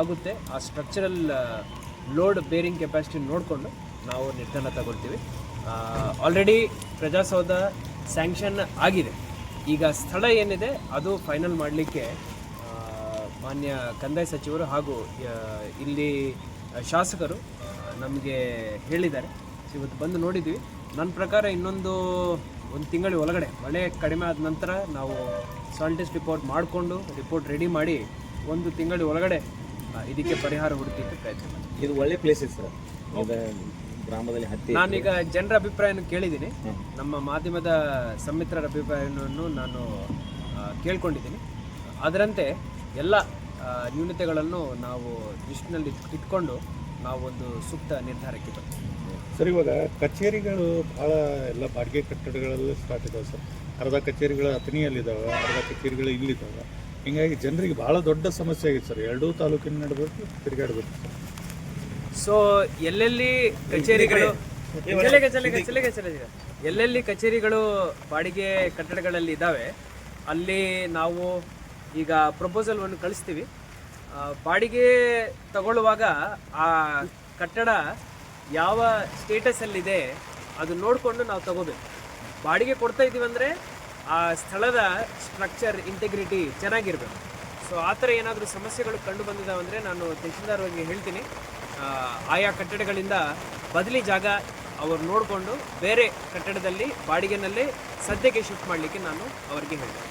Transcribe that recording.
ಆಗುತ್ತೆ. ಆ structural load bearing capacity ನೋಡಿಕೊಂಡು ನಾವು ನಿರ್ಧಾರ ತಗೊಳ್ತೀವಿ. ಆಲ್ರೆಡಿ ಪ್ರಜಾಸೌಧ ಸ್ಯಾಂಕ್ಷನ್ ಆಗಿದೆ. ಈಗ ಸ್ಥಳ ಏನಿದೆ, ಅದು ಫೈನಲ್ ಮಾಡಲಿಕ್ಕೆ ಮಾನ್ಯ ಕಂದಾಯ ಸಚಿವರು ಹಾಗೂ ಇಲ್ಲಿ ಶಾಸಕರು ನಮಗೆ ಹೇಳಿದ್ದಾರೆ. ಇವತ್ತು ಬಂದು ನೋಡಿದ್ವಿ. ನನ್ನ ಪ್ರಕಾರ ಇನ್ನೊಂದು ಒಂದು ತಿಂಗಳ ಒಳಗಡೆ, ಮಳೆ ಕಡಿಮೆ ಆದ ನಂತರ ನಾವು ಸಾಲ್ಟಿಸ್ಟ್ ರಿಪೋರ್ಟ್ ಮಾಡಿಕೊಂಡು ರಿಪೋರ್ಟ್ ರೆಡಿ ಮಾಡಿ ಒಂದು ತಿಂಗಳ ಒಳಗಡೆ ಇದಕ್ಕೆ ಪರಿಹಾರ ಹುಡುಕಲಿಕ್ಕೆ ಪ್ರಯತ್ನ ಮಾಡ್ತೀನಿ. ಇದು ಒಳ್ಳೆ ಪ್ಲೇಸಸ್ ಸರ್. ಗ್ರಾಮದಲ್ಲಿ ಹತ್ತಿ ನಾನೀಗ ಜನರ ಅಭಿಪ್ರಾಯನ ಕೇಳಿದ್ದೀನಿ. ನಮ್ಮ ಮಾಧ್ಯಮದ ಸಮ್ಮಿತ್ರರ ಅಭಿಪ್ರಾಯವನ್ನು ನಾನು ಕೇಳ್ಕೊಂಡಿದ್ದೀನಿ. ಅದರಂತೆ ಎಲ್ಲ ನ್ಯೂನತೆಗಳನ್ನು ನಾವು ದೃಷ್ಟಿನಲ್ಲಿ ಇಟ್ಕೊಂಡು ನಾವೊಂದು ಸೂಕ್ತ ನಿರ್ಧಾರಕ್ಕೆ ಬರ್ತೀವಿ. ಸರ್ ಇವಾಗ ಕಚೇರಿಗಳು ಭಾಳ ಎಲ್ಲ ಬಾಡಿಗೆ ಕಟ್ಟಡಗಳಲ್ಲಿ ಸ್ಟಾರ್ಟ್ ಇದಾವೆ ಸರ್. ಅರ್ಧ ಕಚೇರಿಗಳು ಅಥಣಿಯಲ್ಲಿದ್ದಾವೆ ಅರ್ಧ ಕಚೇರಿಗಳು ಇಲ್ಲಿದ್ದಾವೆ ಹಿಂಗಾಗಿ ಜನರಿಗೆ ಭಾಳ ದೊಡ್ಡ ಸಮಸ್ಯೆ ಆಗಿದೆ ಸರ್. ಎರಡೂ ತಾಲೂಕಿನ ನಡಬೇಕು ತಿರುಗಾಡಬೇಕು. ಸರ್ ಸೊ ಎಲ್ಲೆಲ್ಲಿ ಕಚೇರಿಗಳು. ಎಲ್ಲೆಲ್ಲಿ ಕಚೇರಿಗಳು ಬಾಡಿಗೆ ಕಟ್ಟಡಗಳಲ್ಲಿ ಇದ್ದಾವೆ ಅಲ್ಲಿ ನಾವು ಈಗ ಪ್ರಪೋಸಲ್ವನ್ನು ಕಳಿಸ್ತೀವಿ. ಬಾಡಿಗೆ ತಗೊಳ್ಳುವಾಗ ಆ ಕಟ್ಟಡ ಯಾವ ಸ್ಟೇಟಸಲ್ಲಿದೆ ಅದು ನೋಡಿಕೊಂಡು ನಾವು ತಗೋಬೇಕು. ಬಾಡಿಗೆ ಕೊಡ್ತಾ ಇದ್ದೀವಿ ಅಂದರೆ ಆ ಸ್ಥಳದ ಸ್ಟ್ರಕ್ಚರ್ ಇಂಟೆಗ್ರಿಟಿ ಚೆನ್ನಾಗಿರಬೇಕು. ಸೊ ಆ ಥರ ಏನಾದರೂ ಸಮಸ್ಯೆಗಳು ಕಂಡು ಬಂದಿದ್ದಾವೆ ಅಂದರೆ ನಾನು ತಹಶೀಲ್ದಾರ್ವಾಗಿ ಹೇಳ್ತೀನಿ. ಆಯಾ ಕಟ್ಟಡಗಳಿಂದ ಬದಲಿ ಜಾಗ ಅವರು ನೋಡಿಕೊಂಡು ಬೇರೆ ಕಟ್ಟಡದಲ್ಲಿ, ಬಾಡಿಗೆನಲ್ಲೇ ಸದ್ಯಕ್ಕೆ ಶಿಫ್ಟ್ ಮಾಡಲಿಕ್ಕೆ ನಾನು ಅವರಿಗೆ ಹೇಳ್ತೀನಿ.